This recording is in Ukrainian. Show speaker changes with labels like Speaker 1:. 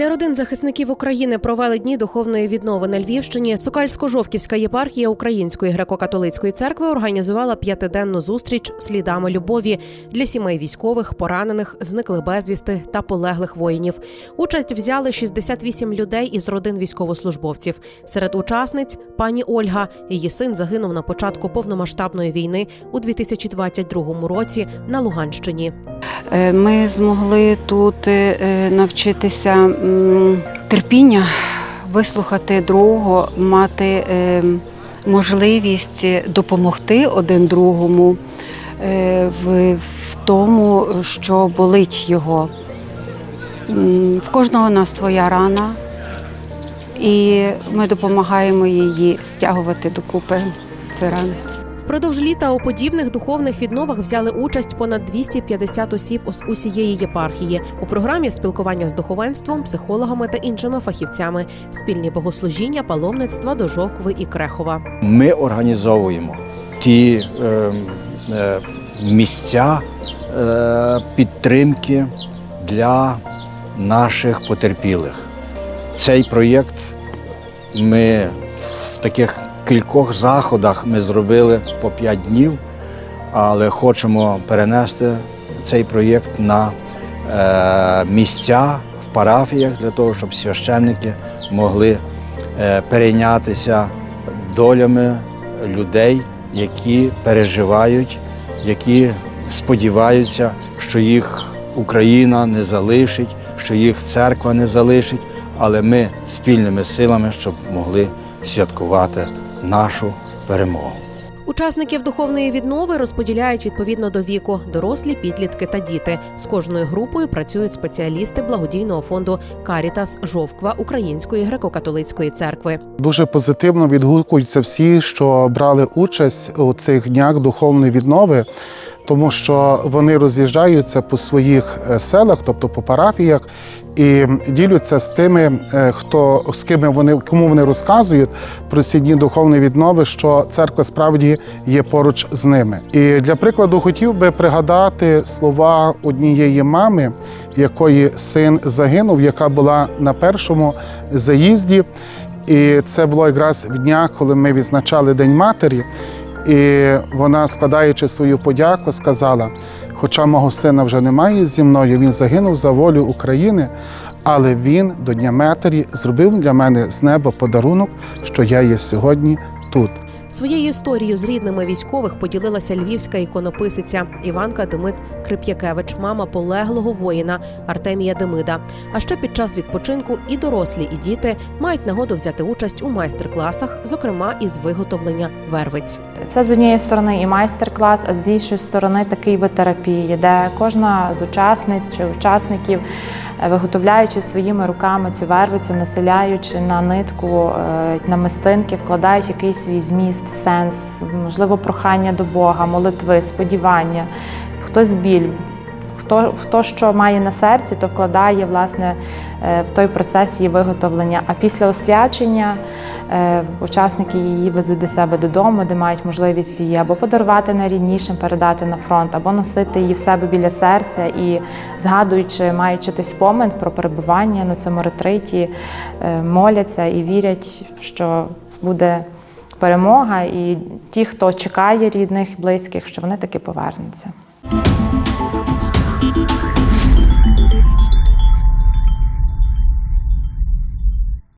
Speaker 1: Для родин захисників України провели дні духовної віднови на Львівщині. Сокальсько-жовківська єпархія Української греко-католицької церкви організувала п'ятиденну зустріч слідами любові для сімей військових, поранених, зниклих безвісти та полеглих воїнів. Участь взяли 68 людей із родин військовослужбовців. Серед учасниць пані Ольга. Її син загинув на початку повномасштабної війни у 2022 році на Луганщині.
Speaker 2: Е, Ми змогли тут е, навчитися терпіння, вислухати другого, мати е, можливість допомогти один другому в тому, що болить його. В кожного у нас своя рана, і ми допомагаємо її стягувати докупи ці рани.
Speaker 1: Впродовж літа у подібних духовних відновах взяли участь понад 250 осіб з усієї єпархії. У програмі спілкування з духовенством, психологами та іншими фахівцями, спільні богослужіння, паломництва до Жовкви і Крехова.
Speaker 3: Ми організовуємо ті е, е, місця е, підтримки для наших потерпілих. Цей проєкт ми в таких кількох заходах ми зробили по 5 днів, але хочемо перенести цей проєкт на е, місця в парафіях для того, щоб священники могли е, перейнятися долями людей, які переживають, які сподіваються, що їх Україна не залишить, що їх церква не залишить, але ми спільними силами, щоб могли святкувати нашу перемогу.
Speaker 1: Учасників духовної віднови розподіляють відповідно до віку: дорослі, підлітки та діти. З кожною групою працюють спеціалісти благодійного фонду Карітас Жовква Української греко-католицької церкви.
Speaker 4: Дуже позитивно відгукуються всі, що брали участь у цих днях духовної віднови, тому що вони роз'їжджаються по своїх е, селах, тобто по парафіях, і діляться з тими, е, хто з ким вони кому вони розказують про ці дні духовної віднови, що церква справді є поруч з ними. І для прикладу хотів би пригадати слова однієї мами, якої син загинув, яка була на першому заїзді. І це було якраз в днях, коли ми відзначали День матері. І вона, складаючи свою подяку, сказала: хоча мого сина вже немає зі мною, він загинув за волю України, але він до Дня матері зробив для мене з неба подарунок, що я є сьогодні тут.
Speaker 1: Своєю історією з рідними військових поділилася львівська іконописиця Іванка Демид Крип'якевич, мама полеглого воїна Артемія Демида. А ще під час відпочинку і дорослі, і діти мають нагоду взяти участь у майстер-класах, зокрема із виготовлення вервиць.
Speaker 5: Це з однієї сторони і майстер-клас, а з іншої сторони такий вид терапії, де кожна з учасниць чи учасників, е, виготовляючи своїми руками цю вервицю, населяючи на нитку, е, на мистинки, вкладають якийсь свій зміст, сенс, можливо, прохання до Бога, молитви, сподівання, хтось біль. Хто, хто що має на серці, то вкладає власне е, в той процес її виготовлення. А після освячення е, учасники її везуть до себе додому, де мають можливість її або подарувати найріднішим, передати на фронт, або носити її в себе біля серця і згадуючи, маючи той спомин про перебування на цьому ретриті, е, моляться і вірять, що буде перемога, і ті, хто чекає рідних, близьких, що вони таки повернуться.